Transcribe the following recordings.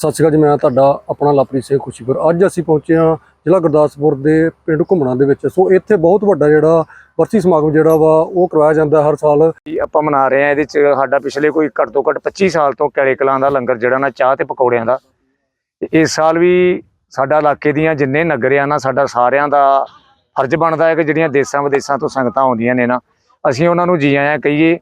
ਸਤਿ ਸ਼੍ਰੀ ਅਕਾਲ ਜੀ, ਮੈਂ ਤੁਹਾਡਾ ਆਪਣਾ ਲਵਪ੍ਰੀਤ ਸਿੰਘ ਖੁਸ਼ੀਪੁਰ। ਅੱਜ ਅਸੀਂ ਪਹੁੰਚੇ ਹਾਂ ਜ਼ਿਲ੍ਹਾ ਗੁਰਦਾਸਪੁਰ ਦੇ ਪਿੰਡ ਘੁੰਮਣਾ ਦੇ ਵਿੱਚ। ਸੋ ਇੱਥੇ ਬਹੁਤ ਵੱਡਾ ਜਿਹੜਾ ਵਰਸੀ ਸਮਾਗਮ ਜਿਹੜਾ ਵਾ, ਉਹ ਕਰਵਾਇਆ ਜਾਂਦਾ ਹਰ ਸਾਲ। ਜੀ, ਆਪਾਂ ਮਨਾ ਰਹੇ ਹਾਂ ਇਹਦੇ ਚ, ਸਾਡਾ ਪਿਛਲੇ ਕੋਈ ਘੱਟ ਤੋਂ ਘੱਟ 25 ਸਾਲ ਤੋਂ ਕੈਲੇ ਕਲਾਂ ਦਾ ਲੰਗਰ ਜਿਹੜਾ ਨਾ, ਚਾਹ ਤੇ ਪਕੌੜਿਆਂ ਦਾ। ਇਸ ਸਾਲ ਵੀ ਸਾਡਾ ਇਲਾਕੇ ਦੀਆਂ ਜਿੰਨੇ ਨਗਰਿਆਂ ਨਾ ਸਾਡਾ ਸਾਰਿਆਂ ਦਾ ਫਰਜ਼ ਬਣਦਾ ਹੈ ਕਿ ਜਿਹੜੀਆਂ ਦੇਸਾਂ ਵਿਦੇਸਾਂ ਤੋਂ ਸੰਗਤਾਂ ਆਉਂਦੀਆਂ ਨੇ ਨਾ, ਅਸੀਂ ਉਹਨਾਂ ਨੂੰ ਜੀ ਆਇਆਂ ਕਹੀਏ।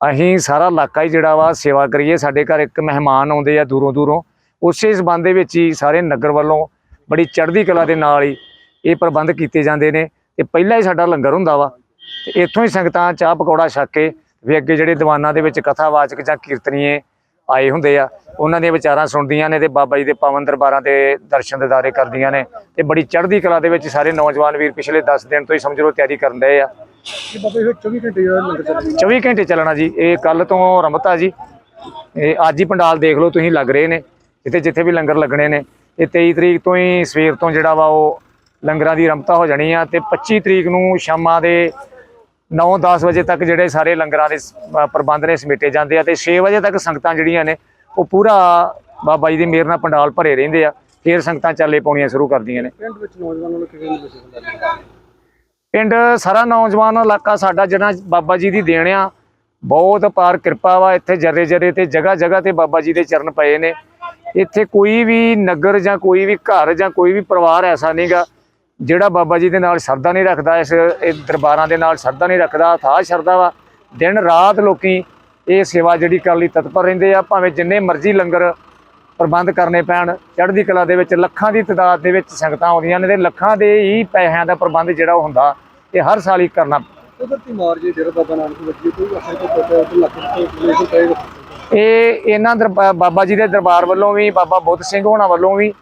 ਅਸੀਂ ਸਾਰਾ ਇਲਾਕਾ ਹੀ ਜਿਹੜਾ ਵਾ, ਸੇਵਾ ਕਰੀਏ। ਸਾਡੇ ਘਰ ਇੱਕ ਮਹਿਮਾਨ ਆਉਂਦੇ ਆ ਦੂਰੋਂ ਦੂਰੋਂ। ਉਸੇ ਸਬੰਧ ਦੇ ਵਿੱਚ ਹੀ ਸਾਰੇ ਨਗਰ ਵੱਲੋਂ ਬੜੀ ਚੜ੍ਹਦੀ ਕਲਾ ਦੇ ਨਾਲ ਹੀ ਇਹ ਪ੍ਰਬੰਧ ਕੀਤੇ ਜਾਂਦੇ ਨੇ ਤੇ ਪਹਿਲਾਂ ਹੀ ਸਾਡਾ ਲੰਗਰ ਹੁੰਦਾ ਵਾ ਤੇ ਇੱਥੋਂ ਹੀ ਸੰਗਤਾਂ ਚਾਹ ਪਕੌੜਾ ਛੱਕ ਕੇ ਵੀ ਅੱਗੇ ਜਿਹੜੇ ਦੀਵਾਨਾਂ ਦੇ ਵਿੱਚ ਕਥਾਵਾਚਕ ਜਾਂ ਕੀਰਤਨੀਏ ਆਏ ਹੁੰਦੇ ਆ ਉਹਨਾਂ ਦੀਆਂ ਵਿਚਾਰਾਂ ਸੁਣਦੀਆਂ ਨੇ ਤੇ ਬਾਬਾ ਜੀ ਦੇ ਪਾਵਨ ਦਰਬਾਰਾਂ ਦੇ ਦਰਸ਼ਨ ਦਿਦਾਰੇ ਕਰਦੀਆਂ ਨੇ ਤੇ ਬੜੀ ਚੜ੍ਹਦੀ ਕਲਾ ਦੇ ਵਿੱਚ ਸਾਰੇ ਨੌਜਵਾਨ ਵੀਰ ਪਿਛਲੇ 10 ਦਿਨ ਤੋਂ ਹੀ ਸਮਝ ਲਓ ਤਿਆਰੀ ਕਰਨ ਰਹੇ ਆ। ਇਹ ਬਾਬਾ ਜੀ 24 ਘੰਟੇ ਜਿਹੜਾ ਲੰਗਰ ਚੱਲਦਾ 24 ਘੰਟੇ ਚੱਲਣਾ ਜੀ ਇਹ ਕੱਲ ਤੋਂ ਰਮਤਾ ਜੀ ਇਹ ਅੱਜ ਹੀ ਪੰਡਾਲ ਦੇਖ ਲਓ ਤੁਸੀਂ ਲੱਗ ਰਹੇ ਨੇ। ਜਿੱਥੇ ਜਿੱਥੇ ਵੀ ਲੰਗਰ ਲੱਗਣੇ ਨੇ ਇਹ 23 ਤਰੀਕ ਤੋਂ ਹੀ ਸਵੇਰ ਤੋਂ ਜਿਹੜਾ ਵਾ ਉਹ ਲੰਗਰਾਂ ਦੀ ਰਮਤਾ ਹੋ ਜਾਣੀ ਆ ਤੇ 25 ਤਰੀਕ ਨੂੰ ਸ਼ਾਮਾਂ ਦੇ 9-10 ਵਜੇ ਤੱਕ ਜਿਹੜੇ ਸਾਰੇ ਲੰਗਰਾਂ ਦੇ ਪ੍ਰਬੰਧ ਨੇ ਸਮੇਟੇ ਜਾਂਦੇ ਆ ਤੇ 6 ਵਜੇ ਤੱਕ ਸੰਗਤਾਂ ਜਿਹੜੀਆਂ ਨੇ ਉਹ ਪੂਰਾ ਬਾਬਾ ਜੀ ਦੀ ਮਿਹਰ ਨਾਲ ਪੰਡਾਲ ਭਰੇ ਰਹਿੰਦੇ ਆ ਫਿਰ ਸੰਗਤਾਂ ਚਾਲੇ ਪਾਉਣੀਆਂ ਸ਼ੁਰੂ ਕਰਦੀਆਂ ਨੇ। ਪਿੰਡ ਵਿੱਚ ਨੌਜਵਾਨਾਂ ਨੂੰ ਕਿਵੇਂ ਹੁੰਦਾ ਪਿੰਡ ਸਾਰਾ ਨੌਜਵਾਨ ਇਲਾਕਾ ਸਾਡਾ ਜਿਹੜਾ ਬਾਬਾ ਜੀ ਦੀ ਦੇਣ ਆ ਬਹੁਤ ਪਾਰ ਕਿਰਪਾ ਵਾ ਇੱਥੇ ਜਰੇ ਜਰੇ ਤੇ ਜਗ੍ਹਾ ਜਗ੍ਹਾ ਤੇ ਬਾਬਾ ਜੀ ਦੇ ਚਰਨ ਪਏ ਨੇ। ਇੱਥੇ ਕੋਈ ਵੀ ਨਗਰ ਜਾਂ ਕੋਈ ਵੀ ਘਰ ਜਾਂ ਕੋਈ ਵੀ ਪਰਿਵਾਰ ਐਸਾ ਨਹੀਂਗਾ ਜਿਹੜਾ ਬਾਬਾ ਜੀ ਦੇ ਨਾਲ ਸ਼ਰਧਾ ਨਹੀਂ ਰੱਖਦਾ, ਇਸ, ਇਹ ਦਰਬਾਰਾਂ ਦੇ ਨਾਲ ਸ਼ਰਧਾ ਨਹੀਂ ਰੱਖਦਾ ਥਾਹ ਸ਼ਰਧਾ ਵਾ। ਦਿਨ ਰਾਤ ਲੋਕੀ ਇਹ ਸੇਵਾ ਜਿਹੜੀ ਕਰਨ ਲਈ ਤਤਪਰ ਰਹਿੰਦੇ ਆ, ਭਾਵੇਂ ਜਿੰਨੇ ਮਰਜ਼ੀ ਲੰਗਰ ਪ੍ਰਬੰਧ ਕਰਨੇ ਪੈਣ, ਚੜ੍ਹਦੀ ਕਲਾ ਦੇ ਵਿੱਚ, ਲੱਖਾਂ ਦੀ ਤਦਾਦ ਦੇ ਵਿੱਚ ਸੰਗਤਾਂ ਆਉਂਦੀਆਂ ਨੇ ਤੇ ਲੱਖਾਂ ਦੇ ਹੀ ਪੈਸਿਆਂ ਦਾ ਪ੍ਰਬੰਧ ਜਿਹੜਾ ਉਹ ਹੁੰਦਾ, ਇਹ ਹਰ ਸਾਲ ਹੀ ਕਰਨਾ। ਕੁਦਰਤੀ ਮਾਰ ਜੇ ਜਿਹੜਾ ਬਾਬਾ ਨਾਨਕ ਵੱਜੀ ਕੋਈ ਅਸਾਂ ਤੋਂ ਪਤਾ ਉਹ ਲੱਖ ਤੋਂ ਪਏ ਇਹ ਇਹਨਾਂ ਦਰਬਾ- ਬਾਬਾ ਜੀ ਦੇ ਦਰਬਾਰ ਵੱਲੋਂ ਵੀ, ਬਾਬਾ ਬੁੱਧ ਸਿੰਘ ਹੋਣਾ ਵੱਲੋਂ ਵੀ,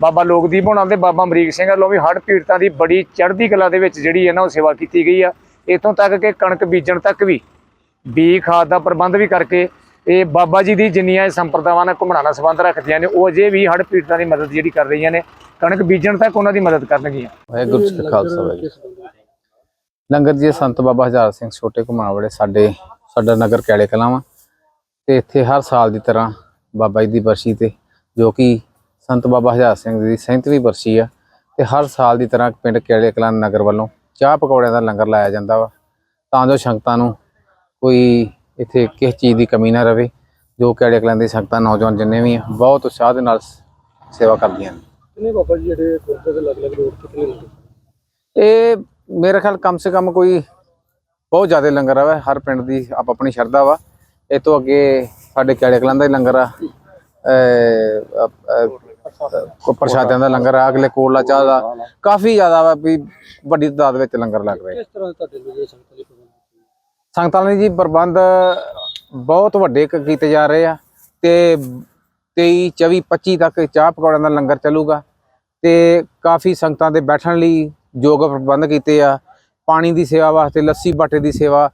ਬਾਬਾ ਲੋਕਦੀਪ ਹੋਣਾ ਤੇ ਬਾਬਾ ਅਮਰੀਕ ਸਿੰਘ ਵੱਲੋਂ ਵੀ ਹੜ੍ਹ ਪੀੜਤਾਂ ਦੀ ਬੜੀ ਚੜ੍ਹਦੀ ਕਲਾ ਦੇ ਵਿੱਚ ਜਿਹੜੀ ਇਹਨਾਂ ਨੂੰ ਸੇਵਾ ਕੀਤੀ ਗਈ ਆ। ਇਥੋਂ ਤੱਕ ਕਿ ਕਣਕ ਬੀਜਣ ਤੱਕ ਵੀ ਬੀ ਖਾਦ ਦਾ ਪ੍ਰਬੰਧ ਵੀ ਕਰਕੇ ਇਹ ਬਾਬਾ ਜੀ ਦੀ ਜਿੰਨੀਆਂ ਇਹ ਸੰਪਰਦਾਵਾਂ ਨਾਲ ਘੁੰਮਣਾ ਨਾਲ ਸੰਬੰਧ ਰੱਖਦੀਆਂ ਨੇ, ਉਹ ਅਜੇ ਵੀ ਹੜ੍ਹ ਪੀੜਤਾਂ ਦੀ ਮਦਦ ਜਿਹੜੀ ਕਰ ਰਹੀਆਂ ਨੇ, ਕਣਕ ਬੀਜਣ ਤੱਕ ਉਹਨਾਂ ਦੀ ਮਦਦ ਕਰਨਗੀਆਂ। ਵਾਹਿਗੁਰੂ ਜੀ ਖਾਲਸਾ, ਵਾਹਿਗੁਰੂ ਜੀ ਲੰਗਰ ਜੀ ਸੰਤ ਬਾਬਾ ਹਜ਼ਾਰ ਸਿੰਘ ਛੋਟੇ ਘੁਮਾਣ ਵਾਲੇ ਸਾਡੇ, ਸਾਡਾ ਨਗਰ ਕੈਲੇ ਕਲਾਵਾਂ ਤੇ ਇੱਥੇ ਹਰ ਸਾਲ ਦੀ ਤਰ੍ਹਾਂ ਬਾਬਾ ਜੀ ਦੀ ਬਰਸੀ ਤੇ ਜੋ ਕਿ ਸੰਤ ਬਾਬਾ ਹਜ਼ਾਰ ਸਿੰਘ ਦੀ 37ਵੀਂ ਬਰਸੀ ਆ ਤੇ ਹਰ ਸਾਲ ਦੀ ਤਰ੍ਹਾਂ ਪਿੰਡ ਕੈਲੇ ਕਲਾਂ ਨਗਰ ਵੱਲੋਂ ਚਾਹ ਪਕੌੜਿਆਂ ਦਾ ਲੰਗਰ ਲਾਇਆ ਜਾਂਦਾ ਵਾ। ਤਾਂ ਜੋ ਸੰਗਤਾਂ ਨੂੰ ਕੋਈ ਇੱਥੇ ਕਿਸੇ ਚੀਜ਼ ਦੀ ਕਮੀ ਨਾ ਰਵੇ ਜੋ ਕੈਲੇ ਕਲਾਂ ਦੀ ਸੰਗਤਾਂ ਨੌਜਵਾਨ ਜਿੰਨੇ ਵੀ ਆ ਬਹੁਤ ਉਤਸ਼ਾਹ ਦੇ ਨਾਲ ਸੇਵਾ ਕਰਦੀਆਂ ਨੇ। ਕਿੰਨੇ ਬਾਬਾ ਜੀ ਜਿਹੜੇ ਗੁਰਦੇ ਦੇ ਅਲੱਗ ਅਲੱਗ ਰੋਡ ਕਿਤਨੇ ਨੇ? ਇਹ ਮੇਰੇ ਖਿਆਲ ਕਮ ਸੇ ਕਮ ਕੋਈ ਬਹੁਤ ਜ਼ਿਆਦਾ ਲੰਗਰ ਆ ਵਾ ਹਰ ਪਿੰਡ ਦੀ ਆਪ ਆਪਣੀ ਸ਼ਰਧਾ ਵਾ। ਇਹ ਤੋਂ ਅੱਗੇ ਸਾਡੇ ਕਿਆੜੇ ਕਲਾਂ ਦਾ ਲੰਗਰ ਆ। ਕੋ ਪ੍ਰਸ਼ਾਦਿਆਂ ਦਾ ਲੰਗਰ ਆ ਅਗਲੇ ਕੋਲਾ ਚਾਹ ਦਾ। ਕਾਫੀ ਜ਼ਿਆਦਾ ਵਾ ਵੀ ਵੱਡੀ ਤਾਦਾਦ ਵਿੱਚ ਲੰਗਰ ਲੱਗ ਰਿਹਾ। ਕਿਸ ਤਰ੍ਹਾਂ ਤੁਹਾਡੇ ਸੰਗਤ ਲਈ ਪ੍ਰਬੰਧ ਸੰਗਤਾਂ ਲਈ ਜੀ ਪ੍ਰਬੰਧ ਬਹੁਤ ਵੱਡੇ ਕੀਤੇ ਜਾ ਰਹੇ ਆ ਤੇ 23 24 25 ਤੱਕ ਚਾਹ ਪਕੌੜਿਆਂ ਦਾ ਲੰਗਰ ਚੱਲੂਗਾ ਤੇ ਕਾਫੀ ਸੰਗਤਾਂ ਦੇ ਬੈਠਣ ਲਈ ਯੋਗ ਪ੍ਰਬੰਧ ਕੀਤੇ ਆ। ਪਾਣੀ ਦੀ ਸੇਵਾ ਵਾਸਤੇ ਲੱਸੀ ਬਾਟੇ ਦੀ ਸੇਵਾ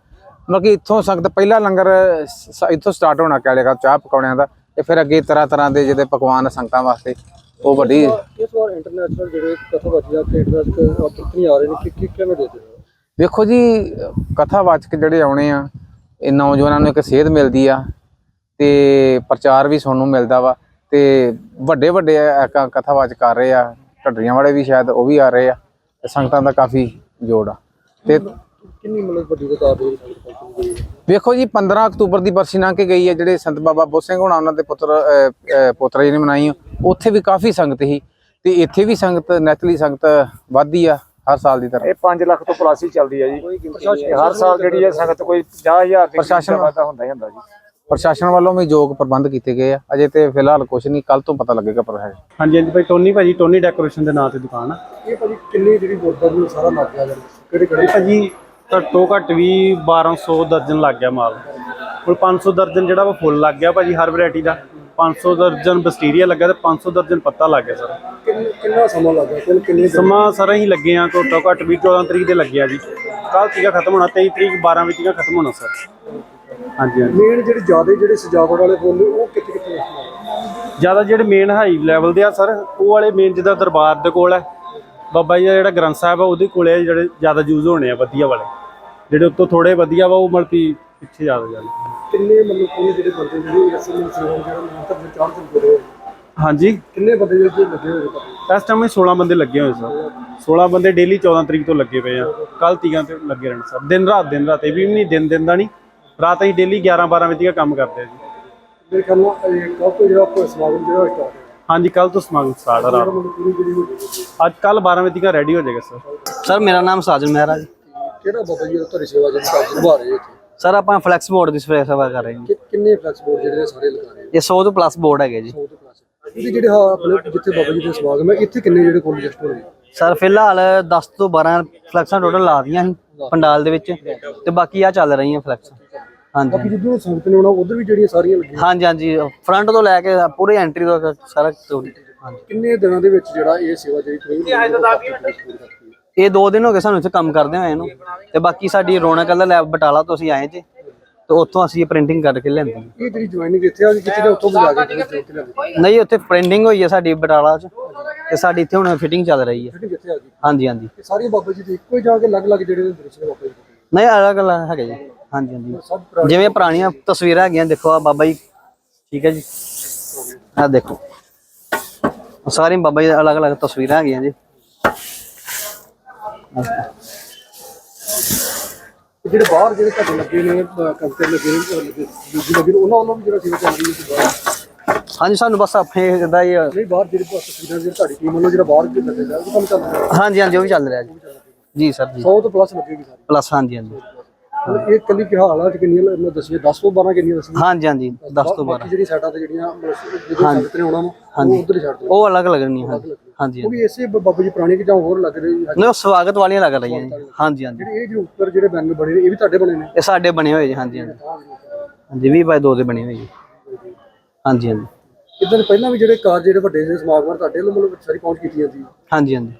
ਮਤਲਬ ਕਿ ਇੱਥੋਂ ਸੰਗਤ ਪਹਿਲਾ ਲੰਗਰ ਸ- ਇੱਥੋਂ ਸਟਾਰਟ ਹੋਣਾ ਕਾਲੇ ਦਾ ਚਾਹ ਪਕੌੜਿਆਂ ਦਾ ਤੇ ਫਿਰ ਅੱਗੇ ਤਰ੍ਹਾਂ ਤਰ੍ਹਾਂ ਦੇ ਜਿਹੜੇ ਪਕਵਾਨ ਸੰਗਤਾਂ ਵਾਸਤੇ ਉਹ ਵੱਡੀ ਇਸ ਵਾਰ ਇੰਟਰਨੈਸ਼ਨਲ ਜਿਹੜੇ ਕਥਾਵਾਚਕ ਜਾਂ ਖੇਡਵਾਚਕ ਆਪਰਚੂਨਿਟੀ ਆ ਰਹੇ ਨੇ ਕਿ ਕਿ ਕਿਵੇਂ ਦੇ ਦਿਓ ਵੇਖੋ ਜੀ ਕਥਾਵਾਚਕ ਜਿਹੜੇ ਆਉਣੇ ਆ ਇਹ ਨੌਜਵਾਨਾਂ ਨੂੰ ਇੱਕ ਸੇਧ ਮਿਲਦੀ ਆ ਤੇ ਪ੍ਰਚਾਰ ਵੀ ਸੁਣਨ ਨੂੰ ਮਿਲਦਾ ਵਾ ਤੇ ਵੱਡੇ ਵੱਡੇ ਆ- ਕ- ਕਥਾਵਾਚਕ ਆ ਰਹੇ ਆ ਢੱਡਰੀਆਂ ਵਾਲੇ ਵੀ ਸ਼ਾਇਦ ਉਹ ਵੀ ਆ ਰਹੇ ਆ ਤੇ ਸੰਗਤਾਂ ਦਾ ਕਾਫੀ ਜੋੜ ਆ। ਤੇ ਕਿੰਨੀ ਮਤਲਬ ਵੱਡੀ ਤਾਦਾਦ ਦੇ ਵਿੱਚ ਸੰਗਤ ਪਹੁੰਚੀ ਗਈ ਹੈ ਵੇਖੋ ਜੀ 15 ਅਕਤੂਬਰ ਦੀ ਬਰਸੀ ਲੰਘ ਕੇ ਗਈ ਹੈ ਜਿਹੜੇ ਸੰਤ ਬਾਬਾ ਬੁੱਧ ਸਿੰਘ ਹੋਣਾ ਉਹਨਾਂ ਦੇ ਪੁੱਤਰ ਪੁੱਤਰ ਜੀ ਨੇ ਮਨਾਈ ਉੱਥੇ ਵੀ ਕਾਫੀ ਸੰਗਤ ਸੀ ਤੇ ਇੱਥੇ ਵੀ ਸੰਗਤ ਨੈਚੁਰਲੀ ਸੰਗਤ ਵੱਧਦੀ ਆ ਹਰ ਸਾਲ ਦੀ ਤਰ੍ਹਾਂ। ਇਹ 5 ਲੱਖ ਤੋਂ ਪਲਾਸੀ ਚੱਲਦੀ ਹੈ ਜੀ। ਇਹ ਹਰ ਸਾਲ ਜਿਹੜੀ ਹੈ ਸੰਗਤ ਕੋਈ 50000 ਦੀ ਪ੍ਰਸ਼ਾਸਨ ਵਾਧਾ ਹੁੰਦਾ ਹੀ ਹੁੰਦਾ ਜੀ। ਪ੍ਰਸ਼ਾਸਨ ਵੱਲੋਂ ਵੀ ਯੋਗ ਪ੍ਰਬੰਧ ਕੀਤੇ ਗਏ ਆ। ਅਜੇ ਤੇ ਫਿਲਹਾਲ ਕੁਝ ਨਹੀਂ ਕੱਲ ਤੋਂ ਪਤਾ ਲੱਗੇਗਾ ਪਰ ਹਾਂਜੀ ਹਾਂਜੀ ਭਾਈ ਟੋਨੀ ਭਾਜੀ ਟੋਨੀ ਡੈਕੋਰੇਸ਼ਨ ਦੇ ਨਾਂ ਤੇ ਦੁਕਾਨ ਆ। ਇਹ ਭਾਜੀ ਕਿੰਨੀ ਜਿਹੜੀ ਗੁਰਦਾ ਦੀ ਸਾਰਾ ਲੱਗ ਗਿਆ ਕਿਹੜੇ ਕਿਹੜੇ ਭਾਜੀ ਘੱਟੋ ਘੱਟ ਵੀ 1200 ਦਰਜਨ ਲੱਗ ਗਿਆ ਮਾਲ। ਹੁਣ 500 ਦਰਜਨ ਜਿਹੜਾ ਵਾ ਫੁੱਲ ਲੱਗ ਗਿਆ ਭਾਜੀ ਹਰ ਵੈਰਾਈਟੀ ਦਾ। 500 ਦਰਜਨ ਬਸਟੀਰੀਆ ਲੱਗਾ ਤੇ 500 ਦਰਜਨ ਪੱਤਾ ਲੱਗ ਗਿਆ ਸਰ। ਕਿੰਨ- ਸਮਾਂ ਲੱਗਾ ਕੁੱਲ ਕਿੰਨੇ? ਸਮਾਂ ਸਰ ਅਸੀਂ ਲੱਗੇ ਆ ਘੱਟੋ ਘੱਟ ਵੀ 14 ਤਰੀਕ ਦੇ ਲੱਗਿਆ ਜੀ। ਕੱਲ ਸੀਗਾ ਖਤਮ ਹੋਣਾ 23 ਤਰੀਕ 12 ਵਜੇ ਤੀਕਾ ਖਤਮ ਹੋਣਾ ਸਰ। ਹਾਂਜੀ ਹਾਂਜੀ। ਮੇਨ ਜਿਹੜੀ ਜ਼ਿਆਦਾ ਜਿਹੜੇ ਸਜਾਵਟ ਵਾਲੇ ਫੁੱਲ ਉਹ ਕਿੱਥੇ ਕਿੱਥੇ ਜ਼ਿਆਦਾ ਜਿਹੜੇ ਮੇਨ ਹਾਈ ਲੈਵਲ ਦੇ ਆ ਸਰ ਉਹ ਵਾਲੇ ਮੇਨ ਜਿੱਦਾਂ ਦਰਬਾਰ ਦੇ ਕੋਲ ਹੈ ਬਾਬਾ ਜੀ ਦਾ ਜਿਹੜਾ ਗ੍ਰੰਥ ਸਾਹਿਬ ਆ ਉਹਦੇ ਕੋਲੇ ਜਿਹੜੇ ਜ਼ਿਆਦਾ ਯੂਜ਼ ਹੋਣੇ ਆ ਵਧੀਆ ਵਾਲੇ। ਜਿਹੜੇ ਉੱਤੋਂ ਥੋੜੇ ਵਧੀਆ ਵਾ ਉਹ ਮਤਲਬ ਕਿ ਪਿੱਛੇ ਜ਼ਿਆਦਾ ਜਾਂਦੇ ਕਿੰਨੇ ਮਤਲਬ ਕੋਈ ਜਿਹੜੇ ਬੰਦੇ ਜਿਹੜੇ ਨੂੰ ਸੇਵਾ ਜਿਹੜਾ ਮੰਤਰ ਦੇ ਚਾਰ ਹੋਏ? ਹਾਂਜੀ। ਕਿੰਨੇ ਬੰਦੇ ਜਿਹੜੇ ਲੱਗੇ ਹੋਏ ਨੇ ਇਸ ਟਾਈਮ 16 ਬੰਦੇ ਲੱਗੇ ਹੋਏ ਸਰ। 16 ਬੰਦੇ ਡੇਲੀ 14 ਤਰੀਕ ਤੋਂ ਲੱਗੇ ਪਏ ਆ। ਕੱਲ ਤੀਆਂ ਤੇ ਲੱਗੇ ਰਹਿਣ ਸਰ। ਦਿਨ ਰਾਤ ਦਿਨ ਰਾਤ ਇਹ ਵੀ ਨਹੀਂ ਦਿਨ ਦਿਨ ਦਾ ਨਹੀਂ। ਰਾਤ ਅਸੀਂ ਡੇਲੀ 11 12 ਵਜੇ ਤੱਕ ਕੰਮ ਕਰਦੇ ਆ ਜੀ। ਮੇਰੇ ਖਿਆਲ ਨਾਲ ਇਹ ਕੱਲ ਤੋਂ ਜਿਹੜਾ ਆਪਾਂ ਸਮਾਗਮ ਜਿਹੜਾ ਸਟਾਰਟ ਹੈ ਹਾਂਜੀ ਕੱਲ ਤੋਂ ਸਮਾਗਮ ਸਟਾਰਟ ਆ ਰਾਤ ਨੂੰ। ਮਤਲਬ ਪੂਰੀ ਜਿਹੜੀ ਹੋ। ਜਾਏਗੀ ਅੱਜ ਕੱਲ 12 ਵਜੇ ਤੱਕ ਰੈਡੀ ਹੋ ਜਾਏਗਾ ਸਰ। ਸਰ ਮੇਰਾ ਨਾਮ ਸਾਜਨ ਮਹਿਰਾ ਜੀ। ਕਿਹੜਾ ਬਾਬਾ ਜੀ ਦਾ ਤੁਹਾਡੀ ਸੇਵਾ ਜਿਹੜੀ ਕਾਰਜ ਨਿਭਾ ਰਹੇ ਇੱਥੇ? ਸਰ ਆਪਾਂ ਫਲੈਕਸ ਬੋਰਡ ਦੀ ਸੇਵਾ ਕਰ ਰਹੇ ਹਾਂ। ਕਿ- ਕਿੰਨੇ ਫਲੈਕਸ ਬੋਰਡ ਜਿਹੜੇ ਸਾਰੇ ਲਗਾ ਰਹੇ ਹੋ? ਇਹ 100 ਤੋਂ ਪਲੱਸ ਬੋਰਡ ਹੈਗੇ ਜੀ। 100 ਤੋਂ ਪਲੱਸ ਇਹਦੇ ਜਿਹੜੇ ਹਾਂ ਆਪਣੇ ਜਿੱਥੇ ਬਾਬਾ ਜੀ ਦੇ ਸਮਾਗਮ ਹੈ ਇੱਥੇ ਕਿੰਨੇ ਜਿਹੜੇ ਕੋਲ ਜਸਟ ਹੋਣਗੇ? ਸਰ ਫਿਲਹਾਲ 10 ਤੋਂ 12 ਫਲੈਕਸਾਂ ਟੋਟਲ ਲਾ ਦੀਆਂ ਸੀ ਪੰਡਾਲ ਦੇ ਵਿੱਚ। ਤੇ ਬਾਕੀ ਆ ਚੱਲ ਰਹੀਆਂ ਫਲੈਕਸ ਹਾਂਜੀ। ਜਿੱਦੋਂ ਸੰਗਤ ਨੇ ਆਉਣਾ ਉਧਰ ਵੀ ਜਿਹੜੀਆਂ ਸਾਰੀਆਂ ਲੱਗੀਆਂ। ਹਾਂਜੀ ਹਾਂਜੀ। ਫਰੰਟ ਤੋਂ ਲੈ ਕੇ ਪੂਰੇ ਐਂਟਰੀ ਤੋਂ ਸਾਰਾ ਹਾਂਜੀ। ਕਿੰਨੇ ਦਿਨਾਂ ਦੇ ਵਿੱਚ ਜਿਹੜਾ ਇਹ ਸੇਵਾ ਜਿਹੜੀ ਤੁਸੀਂ ਇਹ ਦੋ ਦਿਨ ਹੋ ਗਏ ਸਾਨੂੰ ਇੱਥੇ ਕੰਮ ਕਰਦੇ ਹੋਏ ਨੂੰ ਤੇ ਬਾਕੀ ਸਾਡੀ ਰੌਣਕ ਕਲਰ ਲੈਬ ਬਟਾਲਾ ਤੋਂ ਅਸੀਂ ਆਏ ਜੀ ਤੇ ਉੱਥੋਂ ਅਸੀਂ ਇਹ ਪ੍ਰਿੰਟਿੰਗ ਕਰਕੇ ਲਿਆਂਦੀ। ਇਹ ਜਿਹੜੀ ਜੁਆਇਨਿੰਗ ਇੱਥੇ ਆ ਕਿਤੇ ਨਾ ਉੱਥੋਂ ਬੁਲਾ ਕੇ ਨਹੀਂ ਉੱਥੇ ਪ੍ਰਿੰਟਿੰਗ ਹੋਈ ਹੈ ਸਾਡੀ ਬਟਾਲਾ 'ਚ ਤੇ ਸਾਡੀ ਇੱਥੇ ਹੁਣ ਫਿਟਿੰਗ ਚੱਲ ਰਹੀ ਹੈ ਜਿਹੜੀ ਕਿੱਥੇ ਆ ਗਈ ਹਾਂਜੀ ਹਾਂਜੀ। ਇਹ ਸਾਰੀਆਂ ਬਾਬਾ ਜੀ ਦੇ ਇੱਕੋ ਹੀ ਜਾ ਕੇ ਅਲੱਗ-ਅਲੱਗ ਜਿਹੜੇ ਦ੍ਰਿਸ਼ ਨੇ ਬਾਬਾ ਜੀ ਦੇ। ਨਹੀਂ ਅਲੱਗ ਅਲੱਗ ਹੈਗੇ ਜੀ। ਹਾਂਜੀ ਹਾਂਜੀ। ਸਭ ਜਿਵੇਂ ਪੁਰਾਣੀਆਂ ਤਸਵੀਰਾਂ ਹੈਗੀਆਂ ਦੇਖੋ ਆ ਬਾਬਾ ਜੀ। ਠੀਕ ਹੈ ਜੀ। ਆ ਦੇਖੋ। ਆਹ ਸਾਰੀਆਂ ਬਾਬਾ ਜੀ ਦੀਆਂ ਅਲੱਗ-ਅਲੱਗ ਤਸਵੀਰਾਂ ਹੈਗੀਆਂ ਜੀ। ਤੇ ਜਿਹੜੇ ਬਾਹਰ ਜਿਹੜੇ ਤੁਹਾਡੇ ਲੱਗੇ ਨੇ ਕੰਪਿਊਟਰ ਲੱਗੇ ਨੇ ਲੱਗੇ ਦੂਜੀ ਲੱਗੇ ਨੇ ਉਹਨਾਂ ਵੱਲੋਂ ਵੀ ਜਿਹੜਾ ਸੇਵਾ ਚੱਲ ਰਹੀ ਹੈ ਇੱਥੇ ਬਾਹਰ? ਹਾਂਜੀ ਸਾਨੂੰ ਬਸ ਆਪਣੇ ਦਾ ਹੀ ਨਹੀਂ ਬਾਹਰ ਜਿਹੜੇ ਬਸ ਤਸਵੀਰਾਂ ਜਿਹੜੇ ਤੁਹਾਡੀ ਟੀਮ ਵੱਲੋਂ ਜਿਹੜਾ ਬਾਹਰ ਦੇ ਲੱਗੇ ਉਹ ਕੰਮ ਚੱਲ ਰਿਹਾ? ਹਾਂਜੀ ਹਾਂਜੀ ਉਹ ਵੀ ਚੱਲ ਰਿਹਾ ਜੀ। ਜੀ ਸਰ ਜੀ। 100 ਤੋਂ ਪਲੱਸ ਲੱਗੇਗੀ ਸਾਰੇ। ਪਲੱਸ ਹਾਂਜੀ ਹਾਂਜੀ। ਮਤਲਬ ਇਹ ਕੱਲੀ ਕਿ ਹਾਲਾਤ ਕਿੰਨੀਆਂ ਲ- ਮੈਂ ਦੱਸੀਏ 10 ਤੋਂ 12 ਕਿੰਨੀਆਂ ਦੱਸੀਆਂ? ਹਾਂਜੀ ਹਾਂਜੀ 10 ਤੋਂ 12 ਬਾਕੀ ਜਿਹੜੀ ਸਾਈਡਾਂ ਤੇ ਜਿਹੜੀਆਂ ਮਤਲਬ ਜਿਹੜੇ ਸੰਗਤ ਨੇ ਆਉਣਾ ਵਾ ਉਹ ਉਧਰ ਹੀ ਛੱਡ ਦਿਓ। ਉਹ ਅਲੱਗ ਲੱਗਣੀਆਂ ਹਾਂਜੀ ਹਾਂਜੀ ਉਹ ਵੀ ਇਸੇ ਬਾਬਾ ਜੀ ਪੁਰਾਣੀ ਕਿ ਜਾਂ ਹੋਰ ਲੱਗ ਰਹੀ ਨਹੀਂ ਉਹ ਸਵਾਗਤ ਵਾਲੀਆਂ ਲੱਗ ਰਹੀਆਂ ਜੀ। ਹਾਂਜੀ ਹਾਂਜੀ। ਜਿਹੜੇ ਇਹ ਜਿਹੜੇ ਉੱਪਰ ਜਿਹੜੇ ਬੈਨਰ ਬਣੇ ਨੇ ਇਹ ਵੀ ਤੁਹਾਡੇ ਬਣੇ ਨੇ? ਇਹ ਸਾਡੇ ਬਣੇ ਹੋਏ ਜੀ ਹਾਂਜੀ ਹਾਂਜੀ। ਹਾਂਜੀ 20 ਬਾਈ 2 ਦੇ ਬਣੇ ਹੋਏ ਜੀ। ਹਾਂਜੀ ਹਾਂਜੀ। ਇਦਾਂ ਪਹਿਲਾਂ ਵੀ ਜਿਹੜੇ ਕਾਰਜ ਜਿਹੜੇ ਵੱਡੇ ਜਿਹੜੇ ਸਮਾਗਮ ਤੁਹਾਡੇ ਵੱਲੋਂ ਮਤਲਬ ਸਾਰੀ ਪਹੁੰਚ ਕੀਤੀ ਜਾਂਦੀ ਹਾਂਜੀ ਹਾਂਜੀ।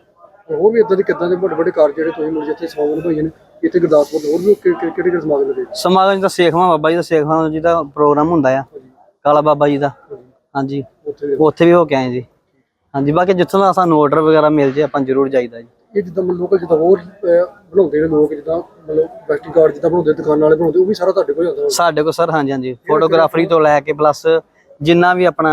ਹੋਰ ਵੀ ਇਦਾਂ ਦੇ ਕਿੱਦਾਂ ਦੇ ਵੱਡੇ ਵੱਡੇ ਕਾਰਜ ਜਿਹੜੇ ਤੁਸੀਂ ਮਤਲਬ ਜਿੱਥੇ ਸਮਾਗਮ ਹੋਏ ਨੇ ਇੱਥੇ ਗੁਰਦਾਸਪੁਰ ਹੋਰ ਵੀ ਕਿਹੜੇ ਕਿਹੜੇ ਸਮਾਗਮ ਲੱਗੇ ਸਮਾਗਮ ਦਾ ਸੇਖਵਾਂ ਬਾਬਾ ਜੀ ਦਾ ਸੇਖਵਾਂ ਜੀ ਦਾ ਪ੍ਰੋਗਰਾਮ ਹੁੰਦਾ ਆ ਕਾਲਾ ਬਾਬਾ ਜੀ ਦਾ। ਹਾਂਜੀ। ਉੱਥੇ ਵੀ ਹੋ ਕੇ ਆਏ ਜੀ। ਹਾਂਜੀ ਬਾਕੀ ਜਿੱਥੋਂ ਦਾ ਸਾਨੂੰ ਆਰਡਰ ਵਗੈਰਾ ਮਿਲ ਜੇ ਆਪਾਂ ਜ਼ਰੂਰ ਜਾਈਦਾ ਜੀ। ਇਹ ਜਿੱਦਾਂ ਮਤਲਬ ਲੋਕਲ ਜਿੱਦਾਂ ਹੋਰ ਬਣਾਉਂਦੇ ਨੇ ਲੋਕ ਜਿੱਦਾਂ ਮਤਲਬ ਵੈਸਟਿੰਗ ਕਾਰਡ ਜਿੱਦਾਂ ਬਣਾਉਂਦੇ ਦੁਕਾਨਾਂ ਵਾਲੇ ਬਣਾਉਂਦੇ ਉਹ ਵੀ ਸਾਰਾ ਤੁਹਾਡੇ ਕੋਲ ਹੁੰਦਾ ਸਾਡੇ ਕੋਲ ਸਰ ਹਾਂਜੀ ਹਾਂਜੀ। ਫੋਟੋਗ੍ਰਾਫਰੀ ਤੋਂ ਲੈ ਕੇ ਪਲੱਸ ਜਿੰਨਾ ਵੀ ਆਪਣਾ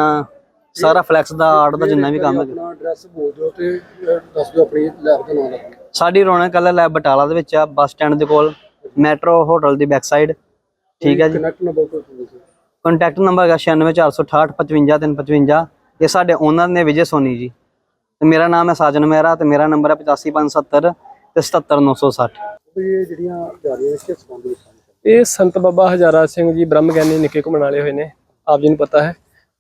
ਸਾਰਾ ਫਲੈਕਸ ਦਾ ਆਰਟ ਦਾ ਜਿੰਨਾ ਵੀ ਕੰਮ ਹੈ। ਆਪਣਾ ਐਡਰੈਸ ਬੋਲ ਦਿਓ ਤੇ ਅਹ, ਦੱਸ ਦਿਓ ਆਪਣੀ ਲੈਬ ਦਾ ਨਾਮ ਸਾਡੀ ਰੌਣਕ ਕਲਰ ਲੈਬ ਬਟਾਲਾ ਦੇ ਵਿੱਚ ਆ ਬੱਸ ਸਟੈਂਡ ਦੇ ਕੋਲ ਮੈਟਰੋ ਹੋਟਲ ਦੀ ਬੈਕ ਸਾਈਡ ਠੀਕ ਹੈ ਜੀ। ਕਨੈਕਟ ਨੰਬਰ ਕੋਈ ਦੱਸੋ ਕੰਟੈਕਟ ਨੰਬਰ ਹੈਗਾ 96468 55355 ਇਹ ਸਾਡੇ ਓਨਰ ਨੇ ਵਿਜੇ ਸੋਨੀ ਜੀ। ਤੇ ਮੇਰਾ ਨਾਮ ਹੈ ਸਾਜਨ ਮਹਿਰਾ ਤੇ ਮੇਰਾ ਨੰਬਰ ਹੈ 85570 ਤੇ 77960 ਤੇ ਇਹ ਜਿਹੜੀਆਂ ਜਾ ਰਹੀਆਂ ਨੇ ਕਿਸ ਸੰਬੰਧ ਵਿੱਚ? ਹਨ? ਇਹ ਸੰਤ ਬਾਬਾ ਹਜ਼ਾਰਾ ਸਿੰਘ ਜੀ ਬ੍ਰਹਮ ਗਿਆਨੀ ਨਿੱਕੇ ਘੁੰਮਣ ਵਾਲੇ ਹੋਏ ਨੇ ਆਪ ਜੀ ਨੂੰ ਪਤਾ ਹੈ।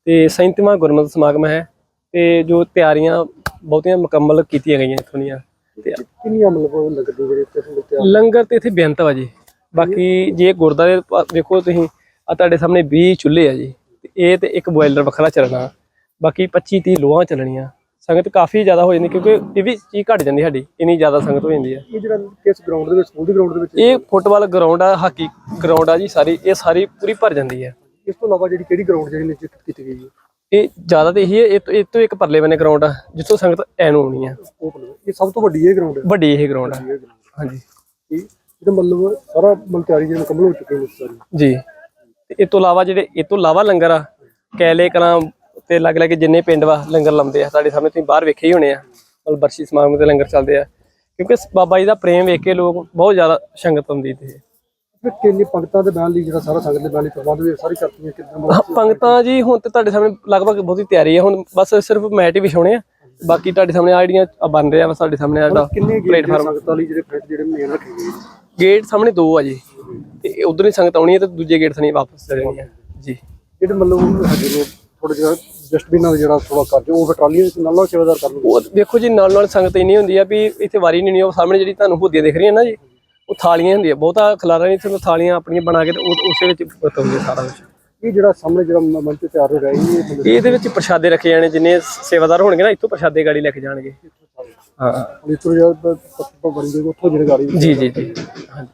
ਤੇ 37ਵਾਂ ਗੁਰਮਤਿ ਸਮਾਗਮ ਹੈ ਤੇ ਜੋ ਤਿਆਰੀਆਂ ਬਹੁਤੀਆਂ ਮੁਕੰਮਲ ਕੀਤੀਆਂ ਗਈਆਂ ਇਥੋਂ ਦੀਆਂ। ਤੇ ਕਿੰਨੀਆਂ ਮਤਲਬ ਲੱਗਦੀ ਜਿਹੜੇ ਤਿਆਰ ਲੰਗਰ ਤੇ ਇੱਥੇ ਬੇਅੰਤ ਵਾ ਜੀ। ਬਾਕੀ ਜੇ ਗੁਰਦਾਰੇ ਵੇਖੋ ਤੁਸੀਂ ਆ ਤੁਹਾਡੇ ਸਾਹਮਣੇ 20 ਚੁੱਲ੍ਹੇ ਆ ਜੀ। ਇਹ ਤੇ ਇੱਕ ਬੋਇਲਰ ਵੱਖਰਾ ਚੱਲਣਾ। ਬਾਕੀ 25 30 ਲੋਹਾਂ ਚੱਲਣੀਆਂ। ਸੰਗਤ ਕਾਫੀ ਜ਼ਿਆਦਾ ਹੋ ਜਾਂਦੀ ਕਿਉਂਕਿ ਇਹ ਵੀ ਚੀਜ਼ ਘਟ ਜਾਂਦੀ ਸਾਡੀ। ਇੰਨੀ ਜ਼ਿਆਦਾ ਸੰਗਤ ਹੋ ਜਾਂਦੀ ਹੈ ਇਹ ਜਿਹੜਾ ਕਿਸ ਗਰਾਊਂਡ ਦੇ ਵਿੱਚ ਸਕੂਲ ਦੀ ਗਰਾਊਂਡ ਦੇ ਵਿੱਚ? ਇਹ ਫੁੱਟਬਾਲ ਗਰਾਊਂਡ ਆ ਹਾਕੀ ਗਰਾਊਂਡ ਆ ਜੀ। ਸਾਰੀ ਇਹ ਸਾਰੀ ਪੂਰੀ ਭਰ ਜਾਂਦੀ ਹੈ ਇਸ ਤੋਂ ਇਲਾਵਾ ਜਿਹੜੀ ਕਿਹੜੀ ਗਰਾਊਂਡ ਜਿਹੜੀ ਨਿਸ਼ਚਿਤ ਕੀਤੀ ਗਈ ਹੈ? ਇਹ ਜ਼ਿਆਦਾ ਤੇ ਇਹੀ ਹੈ ਇਹ ਤੋਂ- ਇਹ ਤੋਂ ਇੱਕ ਪਰਲੇ ਬੰਨੇ ਗਰਾਊਂਡ ਆ ਜਿੱਥੋਂ ਸੰਗਤ ਐ ਨੂੰ ਆਉਣੀ ਆ। ਉਹ ਮਤਲਬ ਇਹ ਸਭ ਤੋਂ ਵੱਡੀ ਇਹ ਗਰਾਊਂਡ ਹੈ? ਵੱਡੀ ਇਹ ਗਰਾਊਂਡ ਆ। ਹਾਂਜੀ। ਇਹ ਇਹਦਾ ਮਤਲਬ ਸਾਰਾ ਮਤਲਬ ਤਿਆਰੀ ਜਿਹੜੀ ਮੁਕੰਮਲ ਹੋ ਚੁੱਕੀ ਹੈ ਇਸ ਸਾਰੀ। ਜੀ। ਤੇ ਇਹ ਤੋਂ ਇਲਾਵਾ ਜਿਹੜੇ ਇਹ ਤੋਂ ਇਲਾਵਾ ਲੰਗਰ ਆ ਕੈਲੇ ਕਲਾਂ ਤੇ ਲੱਗ ਲੱਗ ਜਿੰਨੇ ਪਿੰਡ ਵਾ ਲੰਗਰ ਲਾਉਂਦੇ ਆ। ਤੁਹਾਡੇ ਸਾਹਮਣੇ ਤੁਸੀਂ ਬਾਹਰ ਵੇਖੇ ਹੀ ਹੋਣੇ ਆ ਮਤਲਬ ਬਰਸ਼ੀ ਸਮਾਗਮ ਤੇ ਲੰਗਰ ਚੱਲਦੇ ਆ। ਕਿਉਂਕਿ ਬਾਬਾ ਜੀ ਦਾ ਪ੍ਰੇਮ ਵੇਖ ਕੇ ਲੋਕ ਬਹੁਤ ਜ਼ਿਆਦਾ ਸੰਗਤ ਆਉਂਦੀ ਤੇ ਫਿਰ ਕਿੰਨੀ ਪੰਗਤਾਂ ਦੇ ਬਹਿਣ ਲਈ ਜਿਹੜਾ ਸਾਰਾ ਸੰਗਤ ਦੇ ਬਹਿਣ ਲਈ ਪ੍ਰਬੰਧ ਵੀ ਸਾਰੀ ਕਰਤੀਆਂ ਕਿਦਾਂ ਹਾਂ, ਪੰਗਤਾਂ ਜੀ ਹੁਣ ਤੇ ਤੁਹਾਡੇ ਸਾਹਮਣੇ ਲਗਭਗ ਬਹੁਤੀ ਤਿਆਰੀ ਹੈ। ਹੁਣ ਬਸ ਸਿਰਫ ਮੈਟ ਹੀ ਵਿਛਾਉਣੇ ਆ। ਬਾਕੀ ਤੁਹਾਡੇ ਸਾਹਮਣੇ ਆ ਜਿਹੜੀਆਂ ਆਹ ਬਣ ਰਿਹਾ ਵਾ ਸਾਡੇ ਸਾਹਮਣੇ ਆ ਜਿਹੜਾ ਕਿੰਨੇ ਗੇਟ ਪਲੇਟਫਾਰਮ। ਸੰਗਤਾਂ ਲਈ ਜਿਹੜੇ ਫਰੰਟ ਜਿਹੜੇ ਮੇਨ ਰੱਖੇ ਗਏ ਨੇ? ਗੇਟ ਸਾਹਮਣੇ ਦੋ ਆ ਜੀ। ਤੇ ਉਧਰ ਹੀ ਸੰਗਤ ਆਉਣੀ ਹੈ ਤੇ ਦੂਜੇ ਗੇਟ ਥਣੀ ਵਾਪਸ ਚਲੇ ਜਾਣੀ ਹੈ ਜੀ। ਜਿਹੜੇ ਮਤਲਬ ਹਜੇ ਲੋਕ ਥੋੜਾ ਜਿਹਾ ਡਸਟਬਿਨਾਂ ਦਾ ਜਿਹੜਾ ਥੋੜਾ ਕਰ ਦਿਓ ਉਹ ਫਿਰ ਟਰਾਲੀਆਂ ਵਿੱਚ ਨਾਲ ਨਾਲ ਸੇਵਾਦਾਰ ਕਰ ਲਓ? ਉਹ ਦੇਖੋ ਜੀ ਨਾਲ ਨਾਲ ਸੰਗਤ ਇੰਨੀ ਹੁੰਦੀ ਆ ਵੀ ਇੱਥੇ ਵਾਰੀ ਨਹੀਂ ਹੋਣੀ ਉਹ ਸਾਹਮਣੇ ਜਿਹੜੀ ਤੁਹਾਨੂੰ ਹੁੱਦੀਆਂ ਦਿਖ ਰਹੀਆਂ ਨਾ ਜੀ ਉਹ ਥਾਲੀਆਂ ਹੁੰਦੀਆਂ ਬਹੁਤਾ ਖਲਾਰਾ ਨਹੀਂ ਇੱਥੇ ਥਾਲੀਆਂ ਆਪਣੀਆਂ ਬਣਾ ਕੇ ਤੇ ਉਹ- ਉਸੇ ਵਿੱਚ ਵਰਤੋਂਗੇ ਸਾਰਾ ਕੁਝ ਇਹ ਜਿਹੜਾ ਸਾਹਮਣੇ ਜਿਹੜਾ ਮ- ਮੰਚ ਤਿਆਰ ਹੋ ਰਿਹਾ ਇਹ ਮਤਲਬ ਇਹਦੇ ਵਿੱਚ ਪ੍ਰਸ਼ਾਦੇ ਰੱਖੇ ਜਾਣੇ ਜਿੰਨੇ ਸੇਵਾਦਾਰ ਹੋਣਗੇ ਨਾ ਇੱਥੋਂ ਪ੍ਰਸ਼ਾਦੇ ਗਾੜੀ ਲੈ ਕੇ ਜਾਣਗੇ ਹਾਂ ਇਤਰ ਜਿਹੜਾ ਬਣਦੇ ਉੱਥੋਂ ਜਿਹੜੇ ਗਾੜੀ ਜੀ ਜੀ ਜੀ ਹਾਂਜੀ